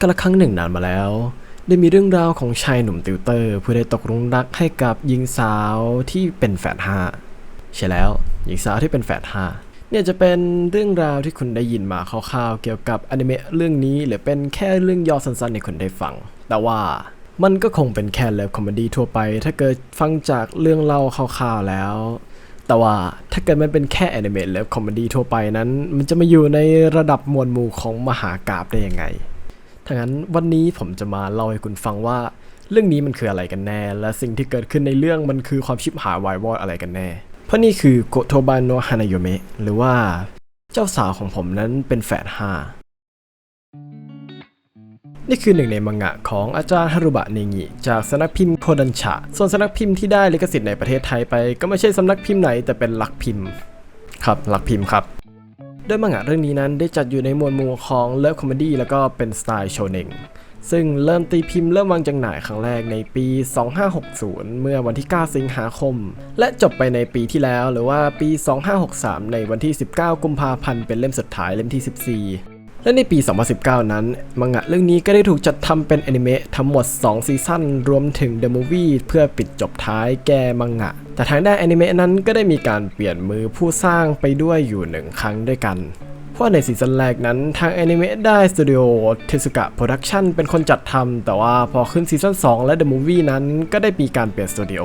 กละครั้งหนึ่งนานมาแล้ว ได้มีเรื่องราวของชายหนุ่มติวเตอร์ ผู้ได้ตกหลุมรักให้กับหญิงสาวที่เป็นแฝดห้าใช่แล้วหญิงสาวที่เป็นแฝดห้าเนี่ยจะเป็นเรื่องราวที่คุณได้ยินมาคร่าวๆเกี่ยวกับอนิเมะเรื่องนี้หรือเป็นแค่เรื่องย่อสั้นๆให้คุณได้ฟัง แต่ว่ามันก็คงเป็นแค่เลิฟคอมเมดี้ทั่วไป ถ้าเกิดฟังจากเรื่องเล่าคร่าวๆแล้ว แต่ว่าถ้าเกิดมันเป็นแค่แอนิเมะเลิฟคอมเมดี้ทั่วไปนั้น มันจะมาอยู่ในระดับมวลหมู่ของมหากราบได้ยังไง ถ้างั้นวันนี้ผมจะมาเล่าให้คุณฟังว่า เรื่องนี้มันคืออะไรกันแน่ และสิ่งที่เกิดขึ้นในเรื่องมันคือความชิบหายวายวอดอะไรกันแน่ เพราะนี่คือโกโทบานโนฮานายโยเมะหรือว่าเจ้าสาวของผมนั้นเป็นแฝดห้านี่คือหนึ่งในมังงะของอาจารย์ฮารุบะเนงิจากสำนักพิมพ์โคดันชะ ส่วนสำนักพิมพ์ที่ได้ลิขสิทธิ์ในประเทศไทยไป ก็ไม่ใช่สำนักพิมพ์ไหนแต่เป็นลักพิมพ์ ครับลักพิมพ์ครับ โดยมังงะเรื่องนี้นั้นได้จัดอยู่ในหมวดหมู่ของเลิฟคอมเมดี้แล้วก็เป็นสไตล์โชเน็งซึ่งเริ่มตีพิมพ์เริ่มวางจำหน่ายครั้งแรกในปี 2560 เมื่อวันที่ 9 สิงหาคม และจบไปในปีที่แล้วหรือว่าปี 2563 ในวันที่ 19 กุมภาพันธ์เป็นเล่มสุดท้ายเล่มที่ 14 และในปี 2019 นั้น มังงะเรื่องนี้ก็ได้ถูกจัดทำเป็นอนิเมะทั้งหมด 2 ซีซั่นรวมถึง The Movie เพื่อปิดจบท้ายแกมังงะ แต่ทางด้านอนิเมะนั้นก็ได้มีการเปลี่ยนมือผู้สร้างไปด้วยอยู่หนึ่งครั้งด้วยกันเพราะในซีซั่นแรกนั้นทางแอนิเมะได้สตูดิโอเทสกะโปรดักชันเป็นคนจัดทำแต่ว่าพอขึ้นซีซั่น2และ The Movie นั้นก็ได้มีการเปลี่ยนสตูดิโอ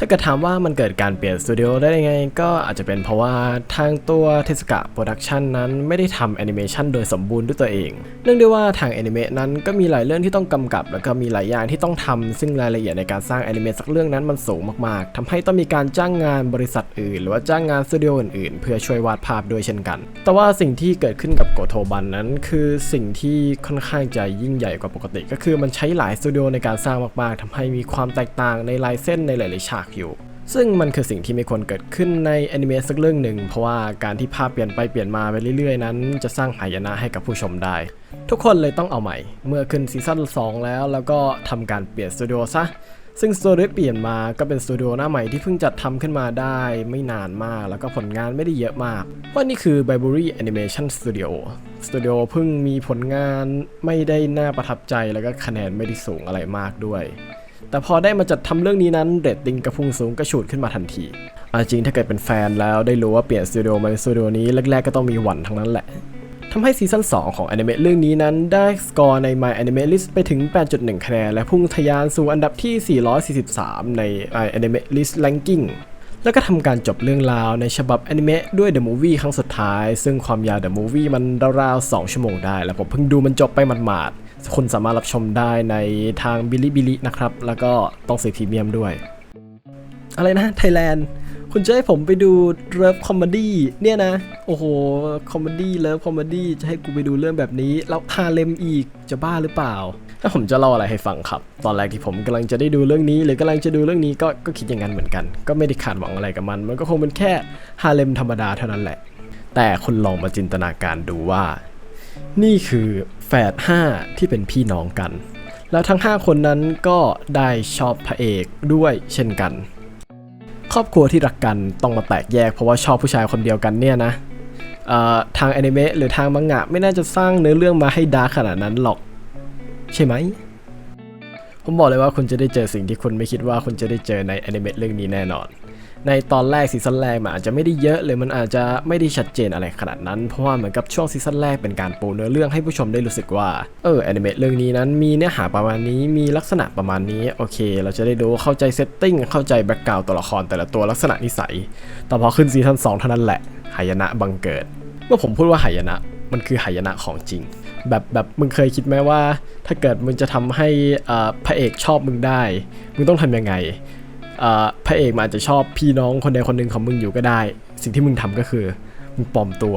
ถ้าเกิดถามว่ามันเกิดการเปลี่ยนสตูดิโอได้ยังไง ก็อาจจะเป็นเพราะว่าทางตัวเทสกะโปรดักชันนั้นไม่ได้ทำแอนิเมชันโดยสมบูรณ์ด้วยตัวเอง เนื่องด้วยว่าทางแอนิเมะนั้นก็มีหลายเรื่องที่ต้องกำกับ แล้วก็มีหลายอย่างที่ต้องทำซึ่งรายละเอียดในการสร้างแอนิเมะสักเรื่องนั้นมันสูงมากๆทำให้ต้องมีการจ้างงานบริษัทอื่น หรือว่าจ้างงานสตูดิโออื่นๆ เพื่อช่วยวาดภาพด้วยเช่นกัน แต่ว่าสิ่งที่เกิดขึ้นกับโกโทบันนั้นคือสิ่งที่ค่อนข้างจะยิ่งใหญ่กว่าปกติ ก็คือมันใช้หลายสตูดิโอในการสร้างมากๆทำให้มีความแตกต่างในลายเส้นในหลายๆฉากอยู่ ซึ่งมันคือสิ่งที่ไม่ควรเกิดขึ้นในแอนิเมะสักเรื่องหนึ่ง เพราะว่าการที่ภาพเปลี่ยนไปเปลี่ยนมาไปเรื่อยๆ นั้น จะสร้างหายนะให้กับผู้ชมได้ ทุกคนเลยต้องเอาใหม่ เมื่อขึ้นซีซั่น2 แล้ว แล้วก็ทำการเปลี่ยนสตูดิโอซะซึ่งสตูดิโอเปลี่ยนมาก็เป็นสตูดิโอหน้าใหม่ที่เพิ่งจัดทำขึ้นมาได้ไม่นานมาก แล้วก็ผลงานไม่ได้เยอะมาก เพราะนี่คือ b i b u r y Animation Studio สตูดิโอเพิ่งมีผลงานไม่ได้น่าประทับใจแล้วก็คะแนนไม่ได้สูงอะไรมากด้วย แต่พอได้มาจัดทำเรื่องนี้นั้นเรตติ้งกระพุ่งสูงกระฉูดขึ้นมาทันทีอาจริงถ้าเกิดเป็นแฟนแล้วได้รู้ว่าเปลี่ยนสตูดิโอมาเป็นสตูดิโอนี้แรกๆก็ต้องมีหวั่นทั้งนั้นแหละทำให้ซีซั่น2 ของอนิเมะเรื่องนี้นั้นได้สกอร์ใน My Anime List ไปถึง 8.1 คะแนน และพุ่งทะยานสู่อันดับที่ 443 ใน My Anime List Ranking แล้วก็ทำการจบเรื่องราวในฉบับอนิเมะด้วย The Movie ครั้งสุดท้าย ซึ่งความยาว The Movie มันราวๆ 2 ชั่วโมงได้ แล้วผมเพิ่งดูมันจบไปหมาดๆ คุณสามารถรับชมได้ในทางบิลิบิลินะครับ แล้วก็ต้องซื้อพรีเมียมด้วย อะไรนะไทยแลนด์คุณจะให้ผมไปดูเลิฟคอมเมดี้เนี่ยนะ โอ้โห คอมเมดี้เลิฟคอมเมดี้จะให้กูไปดูเรื่องแบบนี้ แล้วฮาเลมอีกจะบ้าหรือเปล่า ถ้าผมจะเล่าอะไรให้ฟังครับ ตอนแรกที่ผมกำลังจะได้ดูเรื่องนี้ หรือกำลังจะดูเรื่องนี้ก็ก็คิดอย่างนั้นเหมือนกัน ก็ไม่ได้คาดหวังอะไรกับมัน มันก็คงเป็นแค่ฮาเลมธรรมดาเท่านั้นแหละ แต่คุณลองมาจินตนาการดูว่า นี่คือแฝดห้าที่เป็นพี่น้องกัน แล้วทั้ง 5 คนนั้นก็ได้ชอบพระเอกด้วยเช่นกัน ครอบครัวที่รักกันต้องมาแตกแยกเพราะว่าชอบผู้ชายคนเดียวกันเนี่ยนะทางอนิเมะหรือทางมังงะไม่น่าจะสร้างเนื้อเรื่องมาให้ดาร์ขนาดนั้นหรอก ใช่ไหม ผมบอกเลยว่าคุณจะได้เจอสิ่งที่คุณไม่คิดว่าคุณจะได้เจอในอนิเมะเรื่องนี้แน่นอน ในตอนแรกซีซั่นแรกมันอาจจะไม่ได้เยอะเลยมันอาจจะไม่ได้ชัดเจนอะไรขนาดนั้น เพราะว่าเหมือนกับช่วงซีซั่นแรกเป็นการปูเนื้อเรื่องให้ผู้ชมได้รู้สึกว่าเออแอนิเมะเรื่องนี้นั้นมีเนื้อหาประมาณนี้มีลักษณะประมาณนี้โอเค เราจะได้ดูเข้าใจเซตติ้งเข้าใจแบ็กกราวตัวละครแต่ละตัวลักษณะนิสัยแต่พอขึ้นซีซั่น2เท่านั้นแหละหายนะบังเกิด เมื่อผมพูดว่าหายนะมันคือหายนะของจริง แบบแบบมึงเคยคิดไหมว่า ถ้าเกิดมึงจะทำให้พระเอกชอบมึงได้ มึงต้องทำยังไง พระเอกมันอาจจะชอบพี่น้องคนใดคนหนึ่งของมึงอยู่ก็ได้ สิ่งที่มึงทำก็คือ มึงปลอมตัว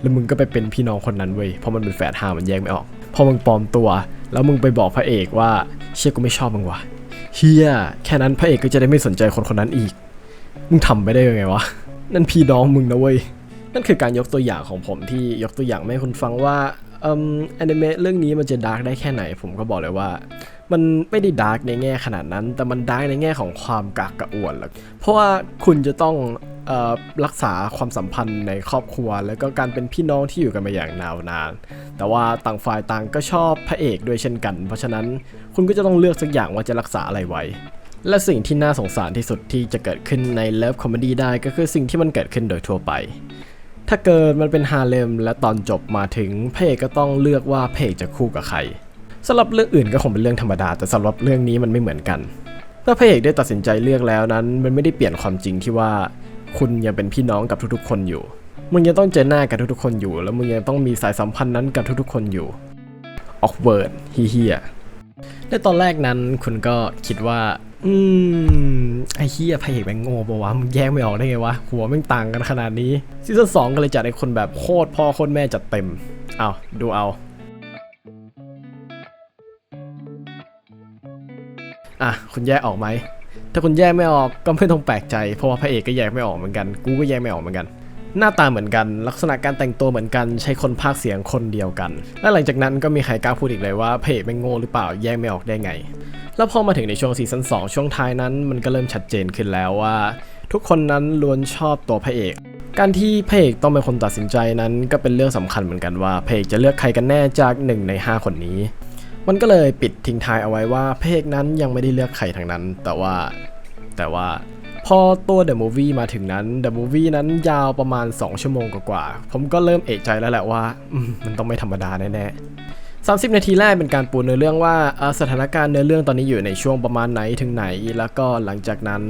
แล้วมึงก็ไปเป็นพี่น้องคนนั้นเว้ยเพราะมันเป็นแฝดห้ามันแยกไม่ออก พอมึงปลอมตัว แล้วมึงไปบอกพระเอกว่าเชี่ยกูไม่ชอบมึงวะเฮียแค่นั้นพระเอกก็จะได้ไม่สนใจคนคนนั้นอีก มึงทำไปได้ยังไงวะนั่นพี่น้องมึงนะเว้ยนั่นคือการยกตัวอย่างของผมที่ยกตัวอย่างให้คุณฟังว่าอ่มแอนิเมะเรื่องนี้มันจะดาร์กได้แค่ไหน ผมก็บอกเลยว่า มันไม่ได้ดาร์กในแง่ขนาดนั้น แต่มันดาร์กในแง่ของความกากกระอ่วนแหละเพราะว่าคุณจะต้องรักษาความสัมพันธ์ในครอบครัว แล้วก็การเป็นพี่น้องที่อยู่กันมาอย่างยาวนาน แต่ว่าต่างฝ่ายต่างก็ชอบพระเอกด้วยเช่นกัน เพราะฉะนั้นคุณก็จะต้องเลือกสักอย่างว่าจะรักษาอะไรไว้ และสิ่งที่น่าสงสารที่สุดที่จะเกิดขึ้นในเลิฟคอมเมดี้ได้ก็คือสิ่งที่มันเกิดขึ้นโดยทั่วไป ถ้าเกิดมันเป็นฮาเลมและตอนจบมาถึงพระเอกก็ต้องเลือกว่าพระเอกจะคู่กับใคร สำหรับเรื่องอื่นก็คงเป็นเรื่องธรรมดา แต่สำหรับเรื่องนี้มันไม่เหมือนกันเมื่อพระเอกได้ตัดสินใจเลือกแล้วนั้น มันไม่ได้เปลี่ยนความจริงที่ว่า คุณยังเป็นพี่น้องกับทุกๆ คนอยู่มึงยังต้องเจอหน้ากับทุกๆคนอยู่ แล้วมึงยังต้องมีสายสัมพันธ์นั้นกับทุกๆ คนอยู่ออกเวิร์ดฮีเฮียในตอนแรกนั้นคุณก็คิดว่า อืม ไอ้เฮียพระเอกแม่งโง่ปะวะมึงแยกไม่ออกได้ไงวะ หัวแม่งต่างกันขนาดนี้ซีซั่นสองก็เลยจัดให้คนแบบโคตรพ่อโคตรแม่จัดเต็ม เอาดูเอา อะคุณแยกออกไหม ถ้าคุณแยกไม่ออกก็ไม่ต้องแปลกใจ เพราะว่าพระเอกก็แยกไม่ออกเหมือนกัน กูก็แยกไม่ออกเหมือนกัน หน้าตาเหมือนกัน ลักษณะการแต่งตัวเหมือนกัน ใช้คนพากเสียงคนเดียวกัน และหลังจากนั้นก็มีใครกล้าพูดอีกเลยว่าพระเอกแม่งโง่หรือเปล่า แยกไม่ออกได้ไง แล้วพอมาถึงในช่วงซีซั่น2ช่วงท้ายนั้น มันก็เริ่มชัดเจนขึ้นแล้วว่า ทุกคนนั้นล้วนชอบตัวพระเอกการที่พระเอกต้องเป็นคนตัดสินใจนั้นก็เป็นเรื่องสำคัญเหมือนกันว่าพระเอกจะเลือกใครกันแน่จากหนึ่งใน 5 คนนี้ มันก็เลยปิดทิ้งท้ายเอาไว้ว่าพระเอกนั้นยังไม่ได้เลือกใครทั้งนั้น แต่ว่าแต่ว่าพอตัว The Movie มาถึงนั้น The Movie นั้นยาวประมาณ 2 ชั่วโมงกว่าๆ ผมก็เริ่มเอะใจแล้วแหละว่า มันต้องไม่ธรรมดาแน่ๆ 30 นาทีแรกเป็นการปูเนื้อเรื่องว่าสถานการณ์เนื้อเรื่องตอนนี้อยู่ในช่วงประมาณไหนถึงไหน แล้วก็หลังจากนั้น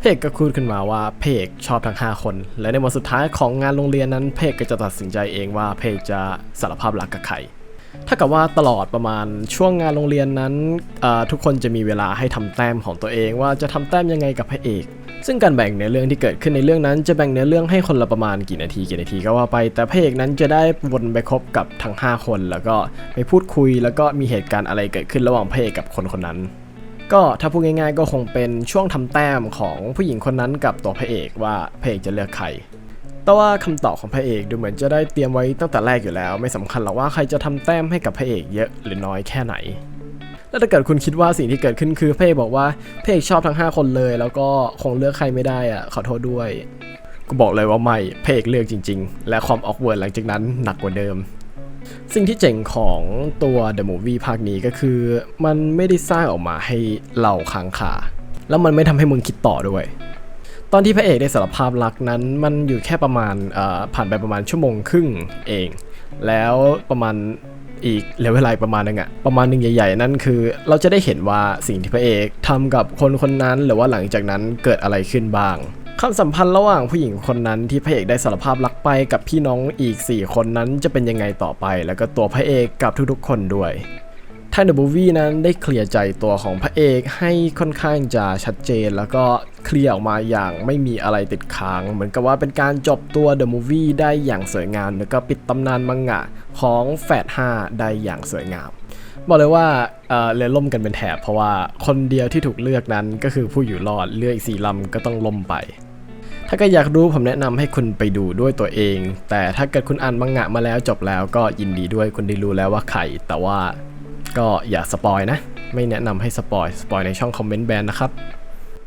เพกก็พูดขึ้นมาว่าเพกชอบทั้ง 5 คน และในวันสุดท้ายของงานโรงเรียนนั้นเพกก็จะตัดสินใจเองว่าเพกจะสารภาพรักกับใคร ถ้ากับว่าตลอดประมาณช่วงงานโรงเรียนนั้น ทุกคนจะมีเวลาให้ทำแต้มของตัวเองว่าจะทำแต้มยังไงกับพระเอก ซึ่งการแบ่งเนื้อเรื่องที่เกิดขึ้นในเรื่องนั้นจะแบ่งเนื้อเรื่องให้คนละประมาณกี่นาทีกี่นาทีก็ว่าไป แต่พระเอกนั้นจะได้วนไปคบกับทั้ง 5 คน แล้วก็ไปพูดคุย แล้วก็มีเหตุการณ์อะไรเกิดขึ้นระหว่างพระเอกกับคนคนนั้น ก็ถ้าพูดง่าย ๆ ก็คงเป็นช่วงทำแต้มของผู้หญิงคนนั้นกับตัวพระเอกว่าพระเอกจะเลือกใคร แต่ว่าคำตอบของพระเอกดูเหมือนจะได้เตรียมไว้ตั้งแต่แรกอยู่แล้ว ไม่สำคัญหรอกว่าใครจะทำแต้มให้กับพระเอกเยอะหรือน้อยแค่ไหนแล้วถ้าเกิดคุณคิดว่าสิ่งที่เกิดขึ้นคือพระเอกบอกว่าพระเอกชอบทั้ง 5 คนเลย แล้วก็คงเลือกใครไม่ได้อะขอโทษด้วยกูบอกเลยว่าไม่พระเอกเลือกจริง ๆ และความออกเวิร์ดหลังจากนั้นหนักกว่าเดิม สิ่งที่เจ๋งของตัว The Movie ภาคนี้ก็คือ มันไม่ได้สร้างออกมาให้เราค้างคาแล้วมันไม่ทำให้มึงคิดต่อด้วย ตอนที่พระเอกได้สารภาพรักนั้น มันอยู่แค่ประมาณผ่านไปประมาณชั่วโมงครึ่งเอง แล้วประมาณอีกเหลือเวลาประมาณนึงอะประมาณหนึ่งใหญ่ๆ นั่นคือ เราจะได้เห็นว่าสิ่งที่พระเอกทำกับคนคนนั้นหรือว่าหลังจากนั้นเกิดอะไรขึ้นบ้างความสัมพันธ์ระหว่างผู้หญิงคนนั้นที่พระเอกได้สารภาพรักไปกับพี่น้องอีก 4 คนนั้นจะเป็นยังไงต่อไป แล้วก็ตัวพระเอกกับทุกๆ คนด้วย ทางเดอะมูวี่นั้นได้เคลียร์ใจตัวของพระเอกให้ค่อนข้างจะชัดเจน แล้วก็เคลียร์ออกมาอย่างไม่มีอะไรติดค้าง เหมือนกับว่าเป็นการจบตัวเดอะมูวี่ได้อย่างสวยงามแล้วก็ปิดตำนานมังงะของแฟด5ได้อย่างสวยงามบอกเลยว่าเรือล่มกันเป็นแถบเพราะว่าคนเดียวที่ถูกเลือกนั้นก็คือผู้อยู่รอดเรืออีกสี่ลำก็ต้องล่มไป ถ้าก็อยากรู้ผมแนะนำให้คุณไปดูด้วยตัวเอง แต่ถ้าเกิดคุณอ่านมังงะมาแล้วจบแล้วก็ยินดีด้วยคุณได้รู้แล้วว่าใครแต่ว่า ก็อย่าสปอยนะ ไม่แนะนำให้สปอยสปอยในช่องคอมเมนต์แบนนะครับ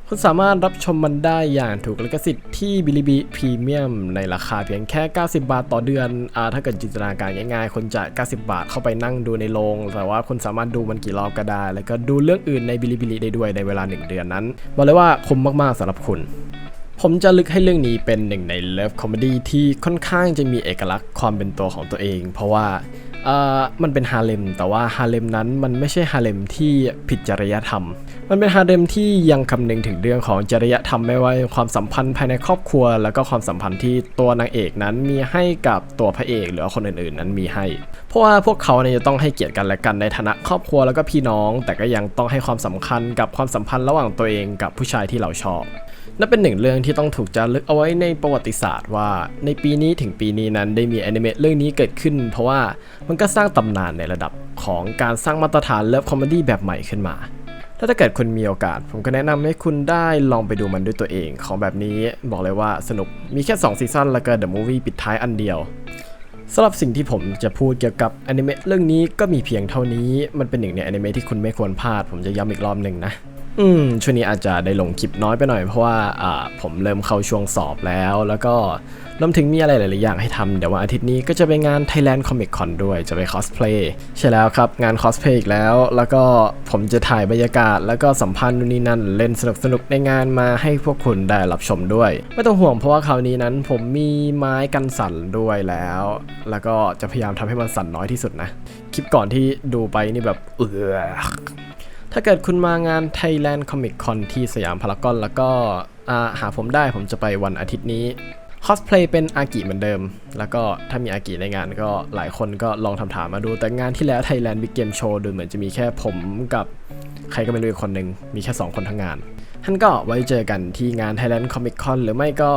คุณสามารถรับชมมันได้อย่างถูกลิขสิทธิ์ที่บิลิบิพรีเมียมในราคาเพียงแค่ 90 บาทต่อเดือนอถ้าเกิดจินตนาการง่ายๆ คนจ่าย 90 บาทเข้าไปนั่งดูในโรง แต่ว่าคุณสามารถดูมันกี่รอบก็ได้ แล้วก็ดูเรื่องอื่นในบิลิบิลิได้ด้วยในเวลา 1 เดือนนั้น บอกเลยว่าคุ้มมากๆสำหรับคุณผมจะลึกให้เรื่องนี้เป็นหนึ่งในเลิฟคอมเมดี้ที่ค่อนข้างจะมีเอกลักษณ์ความเป็นตัวของตัวเอง เพราะว่า มันเป็นฮาเลมแต่ว่าฮาเลมนั้นมันไม่ใช่ฮาเลมที่ผิดจริยธรรม มันเป็นฮาเลมที่ยังคำนึงถึงเรื่องของจริยธรรมไม่ว่าความสัมพันธ์ภายในครอบครัว แล้วก็ความสัมพันธ์ที่ตัวนางเอกนั้นมีให้กับตัวพระเอกหรือว่าคนอื่นๆ นั้นมีให้ เพราะว่าพวกเขาเนี่ยจะต้องให้เกียรติกันและกันในฐานะครอบครัวแล้วก็พี่น้อง แต่ก็ยังต้องให้ความสำคัญกับความสัมพันธ์ระหว่างตัวเองกับผู้ชายที่เราชอบ นั่นเป็นหนึ่งเรื่องที่ต้องถูกจารึกเอาไว้ในประวัติศาสตร์ว่า ในปีนี้ถึงปีนี้นั้นได้มีแอนิเมะเรื่องนี้เกิดขึ้น เพราะว่ามันก็สร้างตำนานในระดับของการสร้างมาตรฐานเลิฟคอมเมดี้แบบใหม่ขึ้นมาถ้าเกิดคุณมีโอกาส ผมก็แนะนำให้คุณได้ลองไปดูมันด้วยตัวเองของแบบนี้บอกเลยว่าสนุกมีแค่ 2 ซีซั่นแล้วก็เดอะมูฟวี่ปิดท้ายอันเดียวสำหรับสิ่งที่ผมจะพูดเกี่ยวกับอนิเมะเรื่องนี้ก็มีเพียงเท่านี้ มันเป็นหนึ่งในอนิเมะที่คุณไม่ควรพลาด ผมจะย้ำอีกรอบหนึ่งนะ อืมช่วงนี้อาจจะได้ลงคลิปน้อยไปหน่อยเพราะว่าอ่าผมเริ่มเข้าช่วงสอบแล้ว แล้วก็รวมถึงมีอะไรหลาย ๆ อย่างให้ทำเดี๋ยววันอาทิตย์นี้ก็จะไปงาน Thailand Comic Con ด้วยจะไปคอสเพลย์ใช่แล้วครับ งานคอสเพลย์อีกแล้ว แล้วก็ผมจะถ่ายบรรยากาศ แล้วก็สัมพันธ์นู่นนี่นั่นเล่นสนุกๆในงานมาให้พวกคุณได้รับชมด้วย ไม่ต้องห่วงเพราะว่าคราวนี้นั้นผมมีไม้กันสั่นด้วยแล้ว แล้วก็จะพยายามทำให้มันสั่นน้อยที่สุดนะคลิปก่อนที่ดูไปนี่แบบเออ ถ้าเกิดคุณมางาน Thailand Comic Con ที่สยามพารากอนแล้วก็หาผมได้ผมจะไปวันอาทิตย์นี้คอสเพลย์เป็นอากิเหมือนเดิม แล้วก็ถ้ามีอากิในงานก็หลายคนก็ลองทำถามมาดู แต่งานที่แล้ว Thailand Big Game Show ดูเหมือนจะมีแค่ผมกับ ใครก็ไม่รู้อีกคนหนึ่งมีแค่2คนทั้งงานท่านก็ไว้เจอกันที่งาน Thailand Comic Con หรือไม่ก็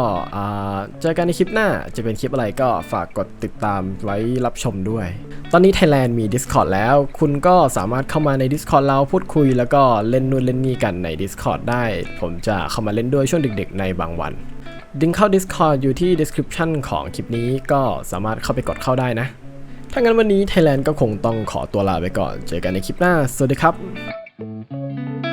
เจอกันในคลิปหน้า จะเป็นคลิปอะไรก็ฝากกดติดตามไว้รับชมด้วย ตอนนี้ Thailand มี Discord แล้ว คุณก็สามารถเข้ามาใน Discord เราพูดคุย แล้วก็เล่นนู่นเล่นนี่กันใน Discord ได้ ผมจะเข้ามาเล่นด้วยช่วงดึกๆ ในบางวันดึงเข้า Discord อยู่ที่ description ของคลิปนี้ก็สามารถเข้าไปกดเข้าได้นะ ถ้างั้นวันนี้ Thailand ก็คงต้องขอตัวลาไปก่อน เจอกันในคลิปหน้า สวัสดีครับ Thank you.